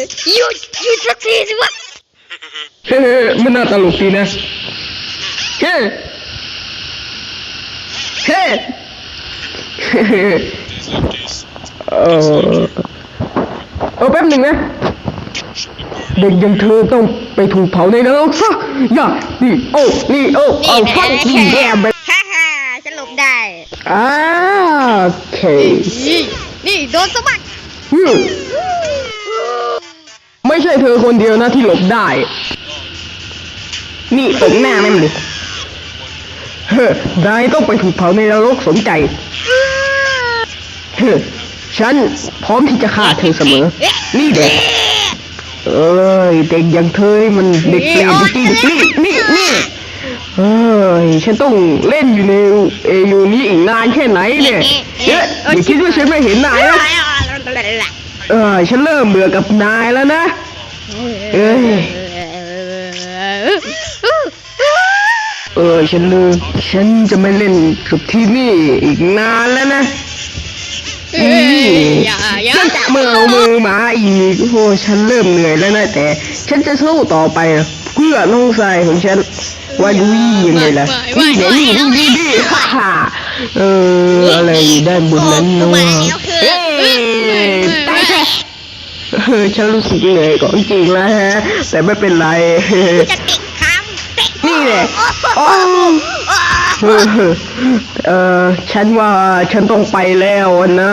หยุดหยุดสักทีสิวะเฮ้มันน่าตลกดีนะเฮ้เฮ้เออเออแป๊บหนึ่งนะ เด็กอย่างเธอต้องไปถูกเผาในนรกซะอย่านี่โอ้นี่โอ้เอาฟังนี่แย่ไปฮ่าฮ่าฉันหลบได้อ่าโอเคนี่นี่โดนสะบัดฮึม ไม่ใช่เธอคนเดียวนะที่หลบได้ นี่ตรงหน้าแม่มเลยเฮ้นายต้องไปถูกเผาในนรกสนใจเฮ้ฉันพร้อมที่จะฆ่าเธอเสมอ นี่เด็ก เอ้ยเด็กอย่างเธอมันเด็กเปลี่ยนจริงนี่นี่นี่เอ้ยฉันต้องเล่นอยู่ในเออยู่นี้อีกนานแค่ไหนเนี่ยเอ๊ะอย่าคิดว่าฉันไม่เห็นนายนะ เออฉันเริ่มเบื่อกับนายแล้วนะ เอ้ย เออ ฉันลืมฉันจะไม่เล่นกับที่นี่อีกนานแล้วนะเอ้ยอย่าอย่าฉันจะมือเอามือมาอีกโอ้ฉันเริ่มเหนื่อยแล้วนะแต่ ฉันจะสู้ต่อไปนะเพื่อน้องชายของฉันว่าดูยี่ยังไงล่ะนี่เดี๋ยวนี่นี่นี่นี่ฮ่าฮ่าเอออะไรอยู่ด้านบนนั้นเนาะ ฉันรู้สึกเหนื่อยของจริงแล้วฮะ แต่ไม่เป็นไร จะติดค้างติดนี่แหละโอ้เออฉันว่าฉันต้องไปแล้วนะ